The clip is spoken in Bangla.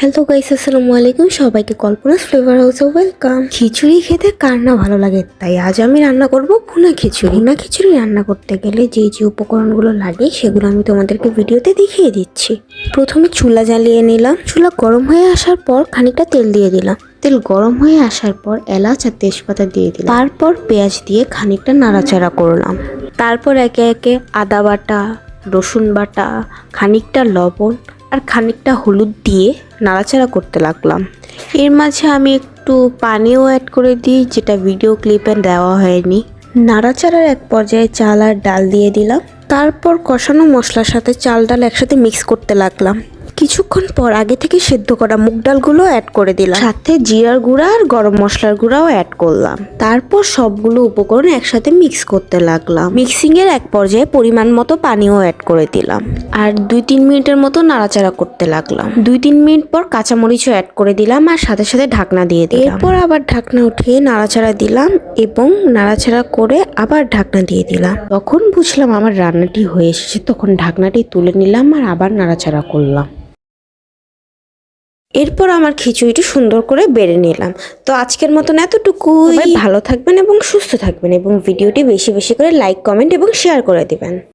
হ্যালো গাইস আসসালামু আলাইকুম। সবাইকে কল্পনাস ফ্লেভার হাউসে ওয়েলকাম খিচুড়ি খেতে কার না ভালো লাগে? তাই আজ আমি রান্না করব ভুনা খিচুড়ি। ভুনা খিচুড়ি রান্না করতে গেলে যে যে উপকরণগুলো লাগে, সেগুলো আমি তোমাদেরকে ভিডিওতে দেখিয়ে দিচ্ছি। প্রথমে চুলা জ্বালিয়ে নিলাম। চুলা গরম হয়ে আসার পর খানিকটা তেল দিয়ে দিলাম। তেল গরম হয়ে আসার পর এলাচ আর তেজপাতা দিয়ে দিলাম। তারপর পেঁয়াজ দিয়ে খানিকটা নাড়াচাড়া করলাম। তারপর একে একে আদা বাটা, রসুন বাটা, খানিকটা লবণ আর খানিকটা হলুদ দিয়ে নাড়াচাড়া করতে লাগলাম। এর মাঝে আমি একটু পানিও অ্যাড করে দিই, যেটা ভিডিও ক্লিপে দেওয়া হয়নি। নাড়াচাড়ার এক পর্যায়ে চাল আর ডাল দিয়ে দিলাম। তারপর কষানো মশলার সাথে চাল ডাল একসাথে মিক্স করতে লাগলাম। কিছুক্ষণ পর আগে থেকে সেদ্ধ করা মুগ ডালগুলো অ্যাড করে দিলাম। সাথে জিরার গুঁড়া আর গরম মশলার গুঁড়াও অ্যাড করলাম। তারপর সবগুলো উপকরণ একসাথে মিক্স করতে লাগলাম। মিক্সিং এর এক পর্যায়ে পরিমাণ মতো পানিও অ্যাড করে দিলাম। আর দুই তিন মিনিটের মতো নাড়াচাড়া করতে লাগলাম। দুই তিন মিনিট পর কাঁচামরিচও অ্যাড করে দিলাম আর সাথে সাথে ঢাকনা দিয়ে দিলাম। এরপর আবার ঢাকনা উঠিয়ে নাড়াচাড়া দিলাম এবং নাড়াচাড়া করে আবার ঢাকনা দিয়ে দিলাম। তখন বুঝলাম আমার রান্নাটি হয়ে এসেছে, তখন ঢাকনাটি তুলে নিলাম আর আবার নাড়াচাড়া করলাম। এরপর আমার খিচুড়িটি সুন্দর করে বেড়ে নিলাম। তো আজকের মতন এতটুকু ভালো থাকবেন এবং সুস্থ থাকবেন এবং ভিডিওটি বেশি বেশি করে লাইক কমেন্ট এবং শেয়ার করে দিবেন।